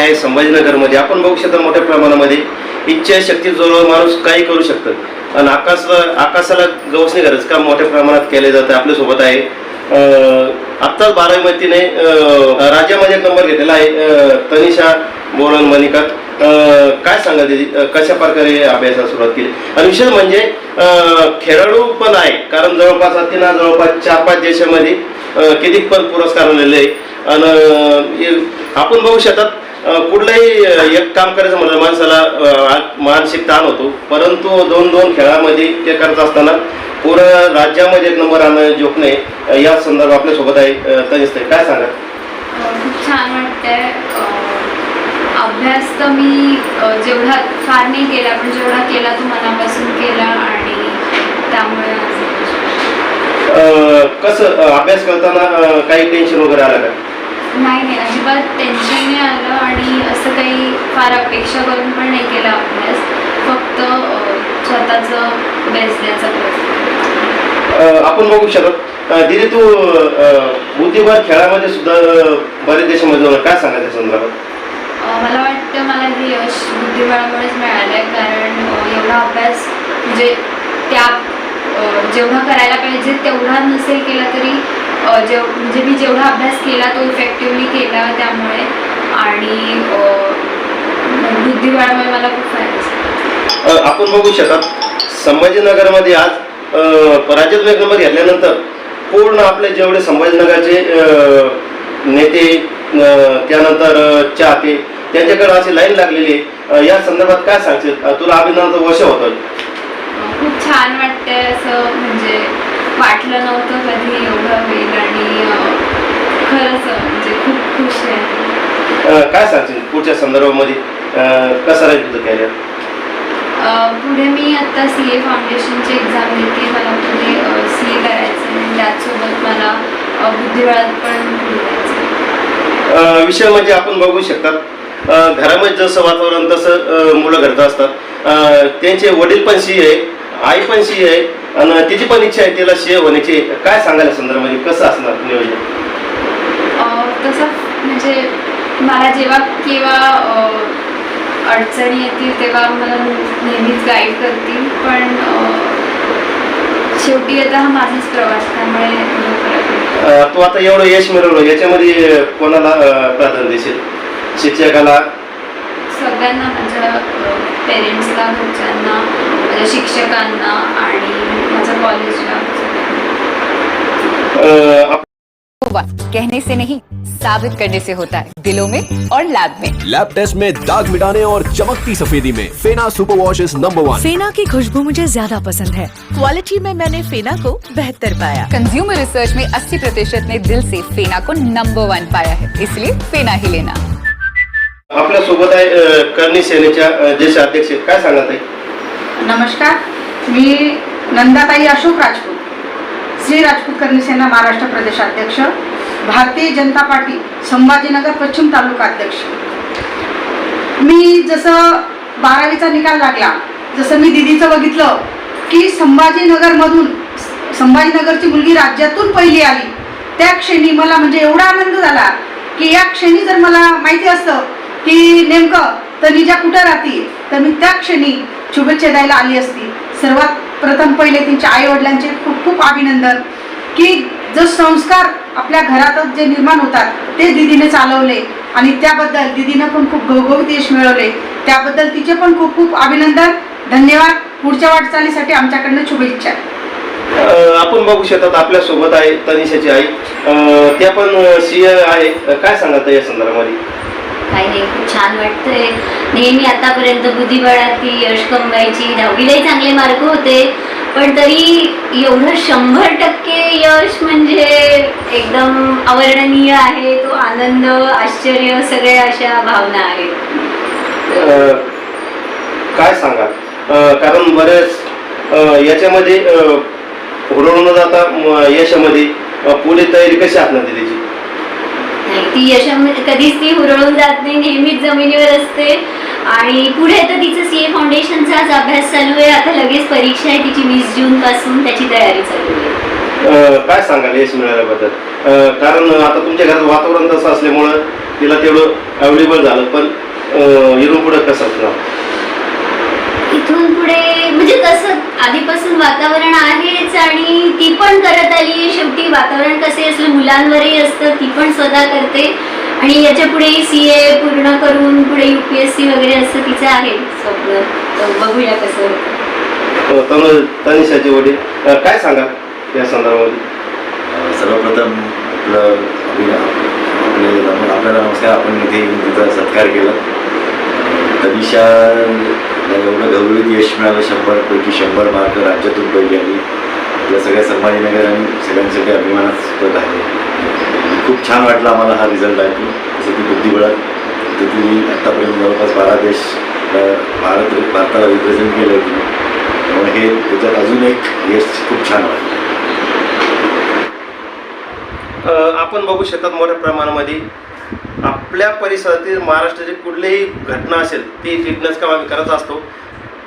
आहे संभाजीनगरमध्ये. आपण बघू शकता मोठ्या प्रमाणामध्ये इच्छा शक्ती जोरावर माणूस काही करू शकतं. आणि आकाश आकाशाला गवसणी गरज काम मोठ्या प्रमाणात केले जातं आपल्यासोबत आहे. आत्ताच बारावी तिने राज्यामध्ये नंबर घेतलेला आहे तनिषा बोरन मनिका काय सांगा कशा प्रकारे अभ्यासाला सुरुवात केली? आणि विशेष म्हणजे खेळाडू पण आहे. कारण जवळपास तिनं जवळपास चार पाच देशामध्ये किती पण पुरस्कार आलेले आहे आणि आपण बघू शकतात कुठलंही एक काम करायचं म्हणलं माणसाला मानसिक ताण होतो. परंतु दोन दोन खेळामध्ये ते करत असताना पूर्ण राज्यामध्ये एक नंबर आणणं जोक नाही अं, या संदर्भात आपल्यासोबत आहे ताई. काय सांगा खूप छान वाटतंय. अभ्यास तर मी जेवढा फार नाही केला पण जेवढा केला तो मनापासून केला आणि त्यामुळे कसं अभ्यास करताना काही टेन्शन वगैरे आलं का? नाही नाही. अजिबात टेन्शन नाही आलं आणि असं काही फार अपेक्षा करून पण नाही केला अभ्यास. फक्त स्वतःचं बेस्ट द्यायचा प्रयत्न आपण बघू शकत दीदी तू बुद्धिबळ खेळामध्ये सुद्धा बरेच देशामध्ये काय सांगायचं संदर्भात? मला वाटतं मला हे यश बुद्धिबळामुळेच मिळालं आहे कारण एवढा अभ्यास म्हणजे त्या जेवढा करायला पाहिजे तेवढा नसेल केला तरी जेव म्हणजे मी जेवढा अभ्यास केला तो इफेक्टिवली केला त्यामुळे आणि अं, बुद्धिबळामुळे मला खूप फायदा आपण बघू शकतात संभाजीनगरमध्ये आज एक नंबर घेतल्यानंतर पूर्ण आपले जेवढे संभाजीनगरचे नेते त्यानंतर चाहते त्यांच्याकडे अशी लाईन लागलेली आहे. या संदर्भात काय सांगशील? तुला अभिनंदनाचं वर्ष होतं खूप छान वाटतंय असं म्हणजे वाटलं नव्हतं कधी एवढं होईल आणि खरंच म्हणजे खूप खुश आहे. काय सांगशील पुढच्या संदर्भामध्ये? कसं राहील तुझं कॅरियर? पुढे मी आता सी ए फाउंडेशनची एक्झाम देते मला पुढे सी ए करायचं आहे त्याचसोबत मला बुद्धिबळात पण विषय म्हणजे आपण बघू शकतात. घरामध्ये जसं वातावरण तसं मुलं घडत असतात. त्यांचे वडील पण सी आहे आई पण सी आहे आणि तिची पण इच्छा आहे तिला सी होण्याची. काय सांगायला संदर्भामध्ये? कसं असणार नियोजन? तसं म्हणजे मला जेव्हा केव्हा अडचणी येतील तेव्हा मला नेहमीच गाईड करतील. पण शेवटी आता हा माझाच प्रवास त्यामुळे. अं, तू आता एवढं यश मिळवलं याच्यामध्ये कोणाला अं, प्राधान्य देशील? शिक्षकाला? सगळ्यांना माझ्या पेरेंट्सला घरच्यांना माझ्या शिक्षकांना आणि कहने से नहीं साबित करने से होता है। दिलों में और लैब में। लैब टेस्ट में दाग मिटाने और चमकती सफेदी में। Fena super wash is number one. Fena की खुशबू मुझे ज़्यादा पसंद है। क्वालिटी में मैंने फेना को बेहतर पाया। कंज्यूमर रिसर्च में 80 प्रतिशत ने दिल से फेना को नंबर वन पाया है इसलिए फेना ही लेना। आपल्या सोबत आहे करणी सेनेच्या ज्येष्ठ अध्यक्ष काय सांगत आहे नमस्कार मी नंदाताई अशोक राजपूत. श्री राजपूत करणी महाराष्ट्र महाराष्ट्र प्रदेशाध्यक्ष भारतीय जनता पार्टी संभाजीनगर पश्चिम तालुका अध्यक्ष. मी जसं बारावीचा निकाल लागला जसं मी दिदीचं बघितलं की संभाजीनगरमधून संभाजीनगरची मुलगी राज्यातून पहिली आली त्या क्षणी मला म्हणजे एवढा आनंद झाला की या क्षणी जर मला माहिती असतं की नेमकं तनिजा कुठं राहते तर मी त्या क्षणी शुभेच्छा द्यायला आली असती. सर्वात प्रथम पहिले त्यांच्या आई वडिलांचे खूप खूप अभिनंदन की जो संस्कार आपल्या घरातच जे निर्माण होतात ते दिदीने चालवले आणि त्याबद्दल दिदीनं पण खूप घवघवीत यश मिळवले. त्याबद्दल तिचे पण खूप खूप अभिनंदन. धन्यवाद. पुढच्या वाटचालीसाठी आमच्याकडनं शुभेच्छा. आपण बघू शकतात आपल्यासोबत आहे तनिषाची आई. त्या पण सी आहे. काय सांगत आहे या संदर्भामध्ये? काही नाही खूप छान वाटतंय. नेहमी आतापर्यंत बुद्धिबळात ती यश कमवायची दहावीलाही चांगले मार्क होते. पण तरी एवढं शंभर टक्के यश म्हणजे एकदम अवर्णनीय आहे. तो आनंद आश्चर्य सगळ्या अशा भावना आहेत. काय सांगा कारण बरेच याच्यामध्ये हुरळून जाता यशामध्ये पुढे तयारी कशी असणार त्याची नाही ती यशा कधीच ती हुरळून जात नाही नेहमीच जमिनीवर असते. आणि पुढे तर तिचं सी ए फाउंडेशनचाच अभ्यास चालू आहे. आता लगेच परीक्षा आहे तिची वीस जून पासून त्याची तयारी चालू आहे. काय सांगाल यश मिळाल्याबद्दल? कारण आता तुमच्या घरात वातावरण तसं असल्यामुळं तिला तेवढं अवेलेबल झालं पण अं, पुढे कसं असणार? इथून पुढे म्हणजे तसं आधीपासून वातावरण आहेच आणि ती पण करत आली शेवटी वातावरण कसे असलं मुलांवरही असतं ती पण स्वतः करते. आणि याच्यापुढे सी ए पूर्ण करून पुढे यू पी एस सी वगैरे असं तिचं आहे स्वप्न. तर बघूया कसं होतं. तनु तनिषाचे वडील. काय सांगा या संदर्भामध्ये? सर्वप्रथम आपलं आपल्याला नमस्कार आपण इथे सत्कार केला. तनिषा एवढं गौरवित यश मिळालं शंभरपैकी शंभर मार्क राज्यातून पहिली आली आपल्या सगळ्या संभाजीनगर आणि सगळ्यांसाठी अभिमानास्पद आहे. खूप छान वाटलं आम्हाला हा रिझल्ट ऐकून. जसं की बुद्धिबळात तर आत्तापर्यंत जवळपास बारा देश भारत भारताला रिप्रेझेंट केलं आहे तिने त्यामुळे हे त्याच्यात अजून एक यश खूप छान वाटलं. आपण बघू शकतात मोठ्या प्रमाणामध्ये. आपल्या परिसरातील महाराष्ट्राची कुठलीही घटना असेल ती टिपण्याचं काम आम्ही करत असतो.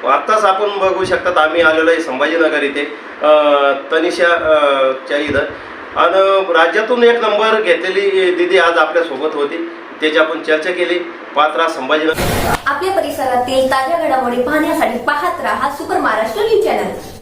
आत्ताच आपण बघू शकतात आम्ही आलेलो आहे संभाजीनगर इथे अ, तनिषा च्या इथं. आणि राज्यातून एक नंबर घेतलेली दिदी आज आपल्यासोबत होती त्याची आपण चर्चा केली. पात्रा संभाजीनगर. आपल्या परिसरातील ताज्या घडामोडी पाहण्यासाठी पाहत राहा सुपर महाराष्ट्र न्यूज चॅनल.